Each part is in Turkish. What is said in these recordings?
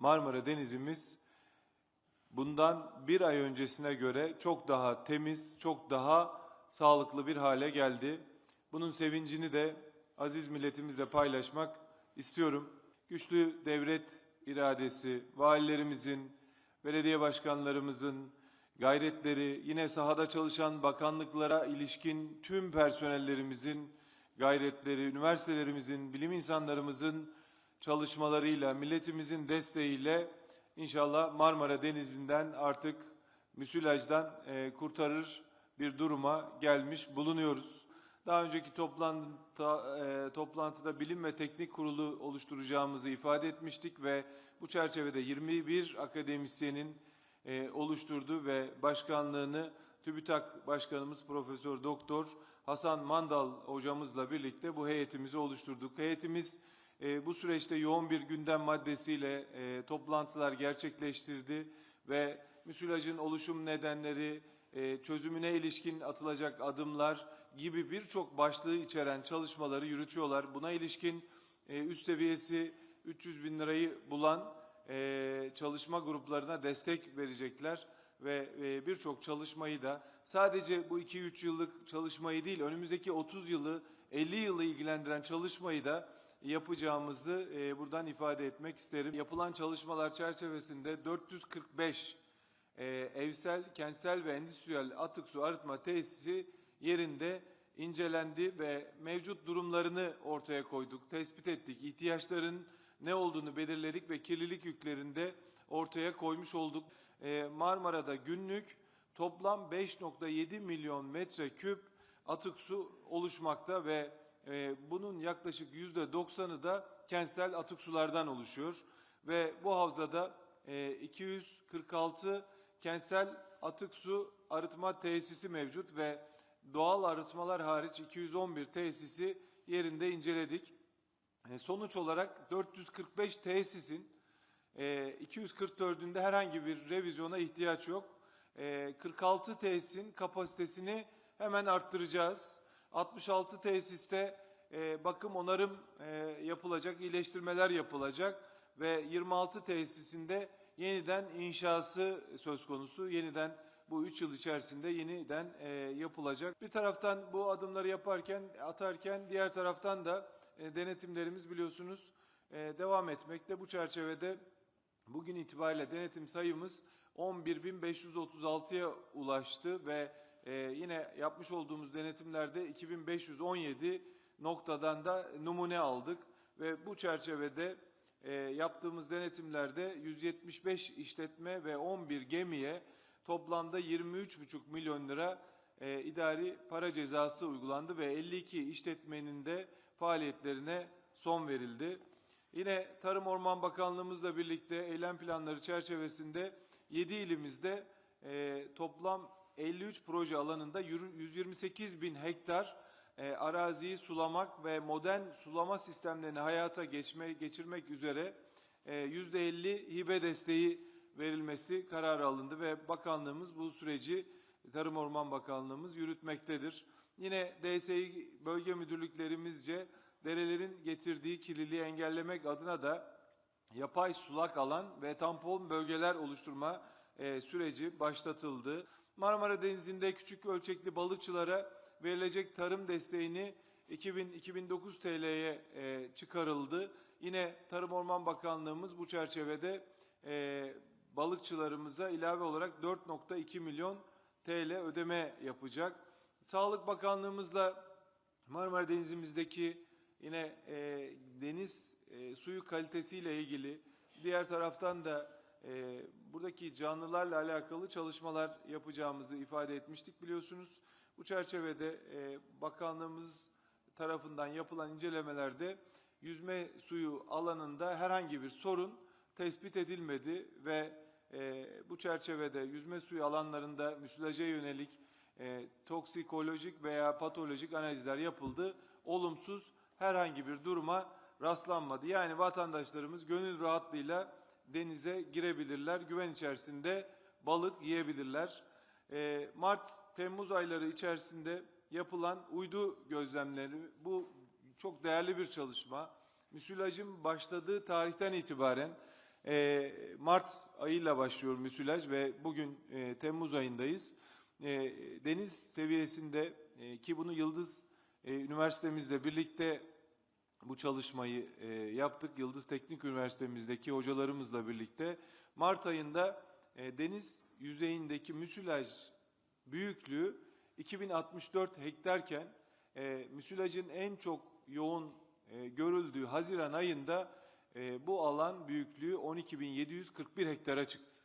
Marmara Denizimiz bundan bir ay öncesine göre çok daha temiz, çok daha sağlıklı bir hale geldi. Bunun sevincini de aziz milletimizle paylaşmak istiyorum. Güçlü devlet iradesi, valilerimizin, belediye başkanlarımızın gayretleri, yine sahada çalışan bakanlıklara ilişkin tüm personellerimizin gayretleri, üniversitelerimizin, bilim insanlarımızın çalışmalarıyla, milletimizin desteğiyle inşallah Marmara Denizi'nden artık müsilajdan e, kurtarır bir duruma gelmiş bulunuyoruz. Daha önceki toplantıda, e, toplantıda bilim ve teknik kurulu oluşturacağımızı ifade etmiştik ve bu çerçevede 21 akademisyenin e, oluşturduğu ve başkanlığını TÜBİTAK Başkanımız Profesör Doktor Hasan Mandal hocamızla birlikte bu heyetimizi oluşturduk. Heyetimiz e, bu süreçte yoğun bir gündem maddesiyle e, toplantılar gerçekleştirdi ve müsilajın oluşum nedenleri, e, çözümüne ilişkin atılacak adımlar gibi birçok başlığı içeren çalışmaları yürütüyorlar. Buna ilişkin e, üst seviyesi 300 bin lirayı bulan e, çalışma gruplarına destek verecekler ve e, birçok çalışmayı da sadece bu 2-3 yıllık çalışmayı değil önümüzdeki 30 yılı 50 yılı ilgilendiren çalışmayı da yapacağımızı e, buradan ifade etmek isterim. Yapılan çalışmalar çerçevesinde 445 e, evsel, kentsel ve endüstriyel atık su arıtma tesisi yerinde incelendi ve mevcut durumlarını ortaya koyduk, tespit ettik. İhtiyaçların ne olduğunu belirledik ve kirlilik yüklerinde ortaya koymuş olduk. E, Marmara'da günlük toplam 5.7 milyon metreküp atık su oluşmakta ve e, bunun yaklaşık yüzde doksanı da kentsel atık sulardan oluşuyor. Ve bu havzada e, 246 kentsel atık su arıtma tesisi mevcut ve doğal arıtmalar hariç 211 tesisi yerinde inceledik. E, sonuç olarak 445 tesisin e, 244'ünde herhangi bir revizyona ihtiyaç yok. E, 46 tesisin kapasitesini hemen arttıracağız. 66 tesiste e, bakım onarım e, yapılacak, iyileştirmeler yapılacak ve 26 tesisinde yeniden inşası söz konusu. Yeniden bu 3 yıl içerisinde yeniden e, yapılacak. Bir taraftan bu adımları yaparken, atarken diğer taraftan da e, denetimlerimiz biliyorsunuz e, devam etmekte. Bu çerçevede bugün itibariyle denetim sayımız 11.536'ya ulaştı ve e, yine yapmış olduğumuz denetimlerde 2517 noktadan da numune aldık ve bu çerçevede e, yaptığımız denetimlerde 175 işletme ve 11 gemiye toplamda 23,5 milyon lira e, idari para cezası uygulandı ve 52 işletmenin de faaliyetlerine son verildi. Yine Tarım Orman Bakanlığımızla birlikte eylem planları çerçevesinde 7 ilimizde e, toplam 53 proje alanında yürü- 128 bin hektar e, araziyi sulamak ve modern sulama sistemlerini hayata geçme, geçirmek üzere e, %50 hibe desteği verilmesi kararı alındı ve bakanlığımız bu süreci Tarım Orman Bakanlığımız yürütmektedir. Yine DSİ bölge müdürlüklerimizce derelerin getirdiği kirliliği engellemek adına da yapay sulak alan ve tampon bölgeler oluşturma e, süreci başlatıldı. Marmara Denizi'nde küçük ölçekli balıkçılara verilecek tarım desteğini 2000-2009 TL'ye e, çıkarıldı. Yine Tarım Orman Bakanlığımız bu çerçevede e, balıkçılarımıza ilave olarak 4.2 milyon TL ödeme yapacak. Sağlık Bakanlığımızla Marmara Denizimizdeki yine e, deniz e, suyu kalitesiyle ilgili diğer taraftan da e, buradaki canlılarla alakalı çalışmalar yapacağımızı ifade etmiştik biliyorsunuz. Bu çerçevede e, bakanlığımız tarafından yapılan incelemelerde yüzme suyu alanında herhangi bir sorun tespit edilmedi ve e, bu çerçevede yüzme suyu alanlarında müsilaja yönelik e, toksikolojik veya patolojik analizler yapıldı. Olumsuz herhangi bir duruma rastlanmadı. Yani vatandaşlarımız gönül rahatlığıyla denize girebilirler, güven içerisinde balık yiyebilirler. E, Mart-Temmuz ayları içerisinde yapılan uydu gözlemleri, bu çok değerli bir çalışma. Müsilajın başladığı tarihten itibaren E, Mart ayıyla başlıyor müsilaj ve bugün e, Temmuz ayındayız. E, deniz seviyesinde e, ki bunu Yıldız e, Üniversitemizle birlikte bu çalışmayı e, yaptık. Yıldız Teknik Üniversitemizdeki hocalarımızla birlikte Mart ayında e, deniz yüzeyindeki müsilaj büyüklüğü 2064 hektarken e, müsilajın en çok yoğun e, görüldüğü Haziran ayında e, bu alan büyüklüğü 12.741 hektara çıktı.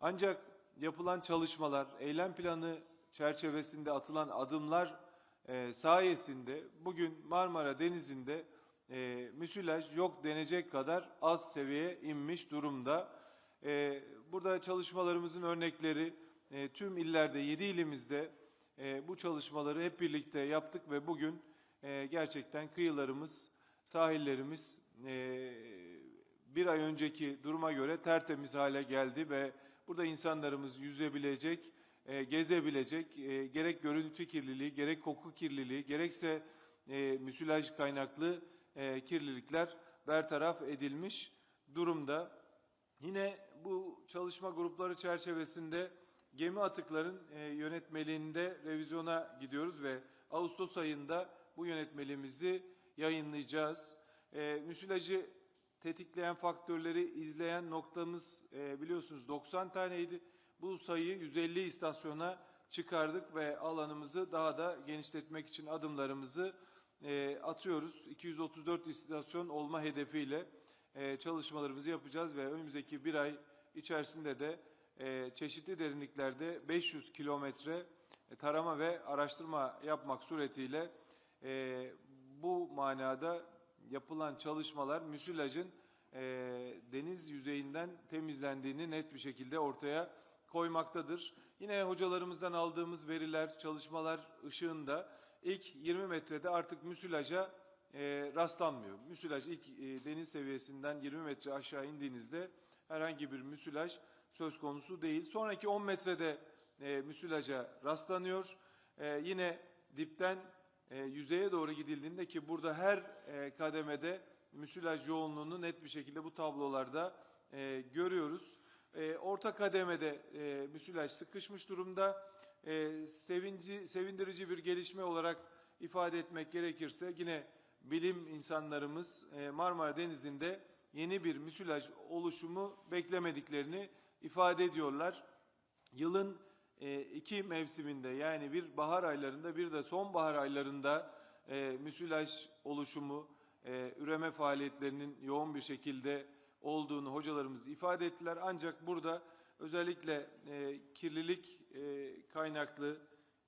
Ancak yapılan çalışmalar, eylem planı çerçevesinde atılan adımlar e, sayesinde bugün Marmara Denizi'nde e, müsilaj yok denecek kadar az seviyeye inmiş durumda. E, burada çalışmalarımızın örnekleri e, tüm illerde, 7 ilimizde e, bu çalışmaları hep birlikte yaptık ve bugün e, gerçekten kıyılarımız, sahillerimiz e, bir ay önceki duruma göre tertemiz hale geldi ve burada insanlarımız yüzebilecek, e, gezebilecek, e, gerek görüntü kirliliği, gerek koku kirliliği, gerekse e, müsilaj kaynaklı e, kirlilikler bertaraf edilmiş durumda. Yine bu çalışma grupları çerçevesinde gemi atıkların e, yönetmeliğinde revizyona gidiyoruz ve Ağustos ayında bu yönetmeliğimizi yayınlayacağız. E, müsilajı tetikleyen faktörleri izleyen noktamız e, biliyorsunuz 90 taneydi. Bu sayıyı 150 istasyona çıkardık ve alanımızı daha da genişletmek için adımlarımızı e, atıyoruz. 234 istasyon olma hedefiyle e, çalışmalarımızı yapacağız ve önümüzdeki bir ay içerisinde de e, çeşitli derinliklerde 500 kilometre e, tarama ve araştırma yapmak suretiyle e, bu manada yapılan çalışmalar müsilajın e, deniz yüzeyinden temizlendiğini net bir şekilde ortaya koymaktadır. Yine hocalarımızdan aldığımız veriler, çalışmalar ışığında ilk 20 metrede artık müsilaja e, rastlanmıyor. Müsilaj ilk e, deniz seviyesinden 20 metre aşağı indiğinizde herhangi bir müsilaj söz konusu değil. Sonraki 10 metrede e, müsilaja rastlanıyor. E, yine dipten e, yüzeye doğru gidildiğinde ki burada her e, kademede müsilaj yoğunluğunu net bir şekilde bu tablolarda e, görüyoruz. E, orta kademede e, müsilaj sıkışmış durumda. E, sevinci, sevindirici bir gelişme olarak ifade etmek gerekirse yine bilim insanlarımız e, Marmara Denizi'nde yeni bir müsilaj oluşumu beklemediklerini ifade ediyorlar. Yılın e, iki mevsiminde yani bir bahar aylarında bir de sonbahar aylarında e, müsilaj oluşumu, e, üreme faaliyetlerinin yoğun bir şekilde olduğunu hocalarımız ifade ettiler. Ancak burada özellikle e, kirlilik e, kaynaklı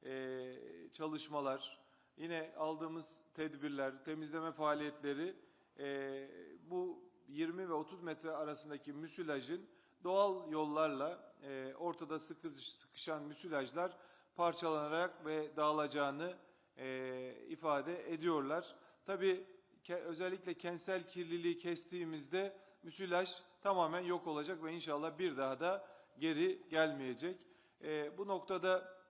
e, çalışmalar, yine aldığımız tedbirler, temizleme faaliyetleri e, bu 20 ve 30 metre arasındaki müsilajın doğal yollarla e, ortada sıkış, sıkışan müsilajlar parçalanarak ve dağılacağını e, ifade ediyorlar. Tabii ke- özellikle kentsel kirliliği kestiğimizde müsilaj tamamen yok olacak ve inşallah bir daha da geri gelmeyecek. E, bu noktada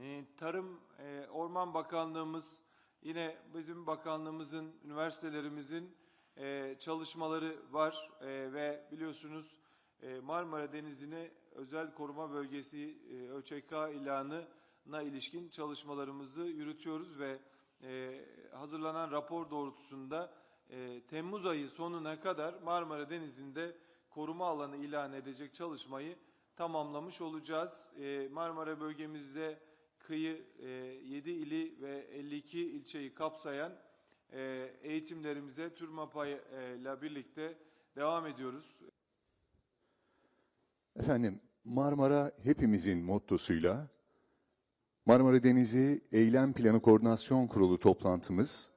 e, Tarım e, Orman Bakanlığımız yine bizim bakanlığımızın, üniversitelerimizin e, çalışmaları var E, ve biliyorsunuz e, Marmara Denizi'ne özel koruma bölgesi e, ÖÇK ilanına ilişkin çalışmalarımızı yürütüyoruz ve e, hazırlanan rapor doğrultusunda e, Temmuz ayı sonuna kadar Marmara Denizi'nde koruma alanı ilan edecek çalışmayı tamamlamış olacağız. E, Marmara bölgemizde kıyı e, 7 ili ve 52 ilçeyi kapsayan e, eğitimlerimize TÜRMAPA ile birlikte devam ediyoruz. Efendim Marmara hepimizin mottosuyla Marmara Denizi Eylem Planı Koordinasyon Kurulu toplantımız